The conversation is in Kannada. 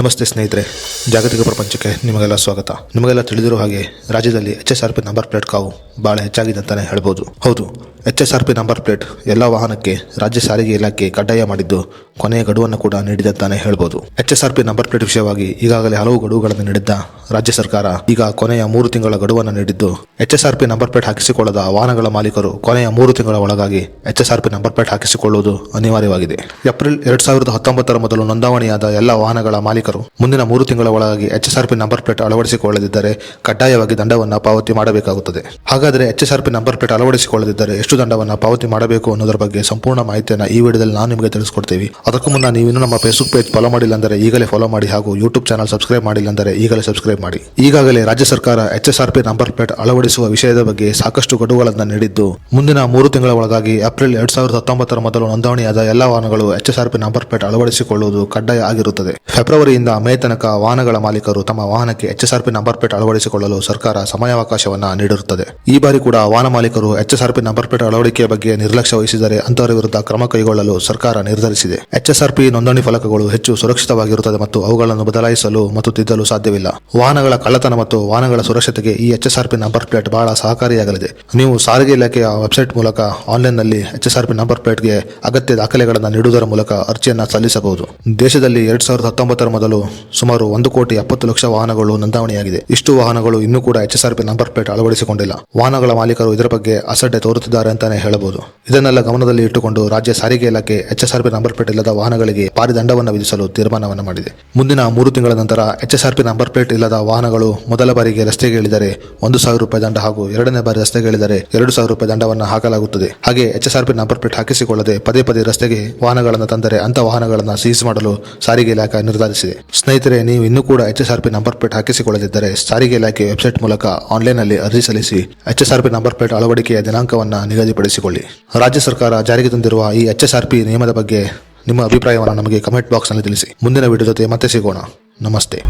ನಮಸ್ತೆ ಸ್ನೇಹಿತರೆ. ಜಾಗತಿಕ ಪ್ರಪಂಚಕ್ಕೆ ನಿಮಗೆಲ್ಲ ಸ್ವಾಗತ. ನಿಮಗೆಲ್ಲ ತಿಳಿದಿರೋ ಹಾಗೆ ರಾಜ್ಯದಲ್ಲಿ H S R P number plate ಕಾವು ಬಹಳ ಹೆಚ್ಚಾಗಿದೆ ಅಂತಾನೆ ಹೇಳ್ಬೋದು. ಹೌದು H S R P number plate ಎಲ್ಲ ವಾಹನಕ್ಕೆ ರಾಜ್ಯ ಸಾರಿಗೆ ಇಲಾಖೆ ಕಡ್ಡಾಯ ಮಾಡಿದ್ದು ಕೊನೆಯ ಗಡುವನ್ನು ಕೂಡ ನೀಡಿದೆ ಅಂತಾನೆ ಹೇಳ್ಬೋದು. H S R P number plate ವಿಷಯವಾಗಿ ಈಗಾಗಲೇ ಹಲವು ಗಡುವುಗಳನ್ನು ನೀಡಿದ್ದ ರಾಜ್ಯ ಸರ್ಕಾರ ಈಗ ಕೊನೆಯ ಮೂರು ತಿಂಗಳ ಗಡುವನ್ನು ನೀಡಿದ್ದು H S R P number plate ಹಾಕಿಸಿಕೊಳ್ಳದ ವಾಹನಗಳ ಮಾಲೀಕರು ಕೊನೆಯ ಮೂರು ತಿಂಗಳ ಒಳಗಾಗಿ H S R P number plate ಹಾಕಿಸಿಕೊಳ್ಳುವುದು ಅನಿವಾರ್ಯವಾಗಿದೆ. ಏಪ್ರಿಲ್ ಎರಡ್ ಸಾವಿರದ ಹತ್ತೊಂಬತ್ತರ ಮೊದಲು ನೋಂದಾವಣಿಯಾದ ಎಲ್ಲ ವಾಹನಗಳ ಮಾಲೀಕರು ಮುಂದಿನ ಮೂರು ತಿಂಗಳ ಒಳಗಾಗಿ ಎಚ್ಎಸ್ಆರ್ಪಿ ನಂಬರ್ ಪ್ಲೇಟ್ ಅಳವಡಿಸಿಕೊಳ್ಳದಿದ್ದರೆ ಕಡ್ಡಾಯವಾಗಿ ದಂಡವನ್ನು ಪಾವತಿ ಮಾಡಬೇಕಾಗುತ್ತದೆ. ಹಾಗಾದರೆ ಎಚ್ಎಸ್ಆರ್ಪಿ ನಂಬರ್ ಪ್ಲೇಟ್ ಅಳವಡಿಸಿಕೊಳ್ಳದಿದ್ದರೆ ಎಷ್ಟು ದಂಡವನ್ನು ಪಾವತಿ ಮಾಡಬೇಕು ಅನ್ನೋದರ ಬಗ್ಗೆ ಸಂಪೂರ್ಣ ಮಾಹಿತಿಯನ್ನು ಈ ವಿಡಿಯೋದಲ್ಲಿ ನಾನು ನಿಮಗೆ ತಿಳಿಸಿಕೊಡ್ತೀವಿ. ಅದಕ್ಕೂ ಮುನ್ನ ನೀವು ಇನ್ನೂ ನಮ್ಮ ಫೇಸ್ಬುಕ್ ಪೇಜ್ ಫಾಲೋ ಮಾಡಿಲ್ಲ ಅಂದರೆ ಈಗಲೇ ಫಾಲೋ ಮಾಡಿ ಹಾಗೂ ಯೂಟ್ಯೂಬ್ ಚಾನಲ್ ಸಬ್ಸ್ಕ್ರೈಬ್ ಮಾಡಿಲ್ಲ ಅಂದರೆ ಈಗಲೇ ಸಬ್ಸ್ಕ್ರೈಬ್ ಮಾಡಿ. ಈಗಾಗಲೇ ರಾಜ್ಯ ಸರ್ಕಾರ ಎಚ್ಎಸ್ಆರ್ಪಿ ನಂಬರ್ ಪ್ಲೇಟ್ ಅಳವಡಿಸುವ ವಿಷಯದ ಬಗ್ಗೆ ಸಾಕಷ್ಟು ಗಡುವುಗಳನ್ನು ನೀಡಿದ್ದು, ಮುಂದಿನ ಮೂರು ತಿಂಗಳ ಒಳಗಾಗಿ ಏಪ್ರಿಲ್ ಎರಡ್ ಸಾವಿರದ ಹತ್ತೊಂಬತ್ತರ ಮೊದಲು ನೋಂದಣಿಯಾದ ಎಲ್ಲ ವಾಹನಗಳು ಎಚ್ಎಸ್ಆರ್ಪಿ ನಂಬರ್ ಪ್ಲೇಟ್ ಅಳವಡಿಸಿಕೊಳ್ಳುವುದು ಕಡ್ಡಾಯ ಆಗಿರುತ್ತದೆ. ಫೆಬ್ರವರಿಯಿಂದ ಮೇ ತನಕ ವಾಹನಗಳ ಮಾಲೀಕರು ತಮ್ಮ ವಾಹನಕ್ಕೆ ಎಚ್ಎಸ್ಆರ್ಪಿ ಎಸ್ ನಂಬರ್ ಪ್ಲೇಟ್ ಅಳವಡಿಸಿಕೊಳ್ಳಲು ಸರ್ಕಾರ ಸಮಯಾವಕಾಶವನ್ನ ನೀಡಿರುತ್ತದೆ. ಈ ಬಾರಿ ಕೂಡ ವಾಹನ ಮಾಲೀಕರು ಎಚ್ ಎಸ್ ನಂಬರ್ ಪ್ಲೇಟ್ ಅಳವಡಿಕೆಯ ಬಗ್ಗೆ ನಿರ್ಲಕ್ಷ್ಯ ವಹಿಸಿದರೆ ಅಂತವರ ವಿರುದ್ಧ ಕ್ರಮ ಕೈಗೊಳ್ಳಲು ಸರ್ಕಾರ ನಿರ್ಧರಿಸಿದೆ. ಎಚ್ ಎಸ್ಆರ್ಪಿ ನೋಂದಣಿ ಫಲಕಗಳು ಹೆಚ್ಚು ಸುರಕ್ಷಿತವಾಗಿರುತ್ತದೆ ಮತ್ತು ಅವುಗಳನ್ನು ಬದಲಾಯಿಸಲು ಮತ್ತು ತಿದ್ದಲು ಸಾಧ್ಯವಿಲ್ಲ. ವಾಹನಗಳ ಕಳ್ಳತನ ಮತ್ತು ವಾಹನಗಳ ಸುರಕ್ಷತೆಗೆ ಈ ಎಚ್ ಎಸ್ ನಂಬರ್ ಪ್ಲೇಟ್ ಬಹಳ ಸಹಕಾರಿಯಾಗಲಿದೆ. ನೀವು ಸಾರಿಗೆ ಇಲಾಖೆಯ ವೆಬ್ಸೈಟ್ ಮೂಲಕ ಆನ್ಲೈನ್ನಲ್ಲಿ H SRP R P number ಪ್ಲೇಟ್ಗೆ ಅಗತ್ಯ ದಾಖಲೆಗಳನ್ನು ನೀಡುವುದರ ಮೂಲಕ ಅರ್ಜಿಯನ್ನು ಸಲ್ಲಿಸಬಹುದು. ದೇಶದಲ್ಲಿ ಎರಡ್ ಸಾವಿರದ ಹತ್ತೊಂಬತ್ತರ ಮೊದಲು ಸುಮಾರು ಒಂದು ಕೋಟಿ ಎಪ್ಪತ್ತು ಲಕ್ಷ ವಾಹನಗಳು ನೋಂದಣಿಯಾಗಿದೆ ಇಷ್ಟು ವಾಹನಗಳು ಇನ್ನೂ ಕೂಡ H S P number plate ಅಳವಡಿಸಿಕೊಂಡಿಲ್ಲ. ವಾಹನಗಳ ಮಾಲೀಕರು ಇದರ ಬಗ್ಗೆ ಅಸಡ್ಡೆ ತೋರುತ್ತಿದ್ದಾರೆ ಅಂತಾನೆ ಹೇಳಬಹುದು. ಇದನ್ನೆಲ್ಲ ಗಮನದಲ್ಲಿ ಇಟ್ಟುಕೊಂಡು ರಾಜ್ಯ ಸಾರಿಗೆ ಇಲಾಖೆ ಎಚ್ ಎಸ್ಆರ್ಪಿ ನಂಬರ್ ಪ್ಲೇಟ್ ಇಲ್ಲದ ವಾಹನಗಳಿಗೆ ಭಾರಿ ದಂಡವನ್ನು ವಿಧಿಸಲು ತೀರ್ಮಾನವನ್ನು ಮಾಡಿದೆ. ಮುಂದಿನ ಮೂರು ತಿಂಗಳ ನಂತರ H S P number plate ಇಲ್ಲದ ವಾಹನಗಳು ಮೊದಲ ಬಾರಿಗೆ ರಸ್ತೆಗೆ ಇಳಿದರೆ ಒಂದು ಸಾವಿರ ರೂಪಾಯಿ ದಂಡ ಹಾಗೂ ಎರಡನೇ ಬಾರಿ ರಸ್ತೆಗೆ ಇಳಿದರೆ ಎರಡು ಸಾವಿರ ರೂಪಾಯಿ ದಂಡವನ್ನು ಹಾಕಲಾಗುತ್ತದೆ. ಹಾಗೆ H S R P number plate ಹಾಕಿಸಿಕೊಳ್ಳದೆ ಪದೇ ಪದೇ ರಸ್ತೆಗೆ ವಾಹನಗಳನ್ನು ತಂದರೆ ಅಂತ ವಾಹನಗಳನ್ನು ಸೀಸ್ ಮಾಡಲು ಸಾರಿಗೆ ಇಲಾಖೆ ನಿರ್ಧರಿಸಿದೆ. ಸ್ನೇಹಿತರೆ, ನೀವು ಇನ್ನೂ ಕೂಡ H S R P number plate ಹಾಕಿಸಿಕೊಳ್ಳದಿದ್ದರೆ ಸಾರಿಗೆ ಇಲಾಖೆ ವೆಬ್ಸೈಟ್ ಮೂಲಕ ಆನ್ಲೈನ್ನಲ್ಲಿ ಅರ್ಜಿ ಸಲ್ಲಿಸಿ H S R P number plate ಅಳವಡಿಕೆಯ ದಿನಾಂಕವನ್ನು ನಿಗದಿಪಡಿಸಿಕೊಳ್ಳಿ. ರಾಜ್ಯ ಸರ್ಕಾರ ಜಾರಿಗೆ ತಂದಿರುವ ಈ ಎಚ್ ಎಸ್ ಆರ್ ಪಿ ನಿಯಮದ ಬಗ್ಗೆ ನಿಮ್ಮ ಅಭಿಪ್ರಾಯವನ್ನು ನಮಗೆ ಕಮೆಂಟ್ ಬಾಕ್ಸ್ನಲ್ಲಿ ತಿಳಿಸಿ. ಮುಂದಿನ ವಿಡಿಯೋ ಜೊತೆ ಮತ್ತೆ ಸಿಗೋಣ. ನಮಸ್ತೆ.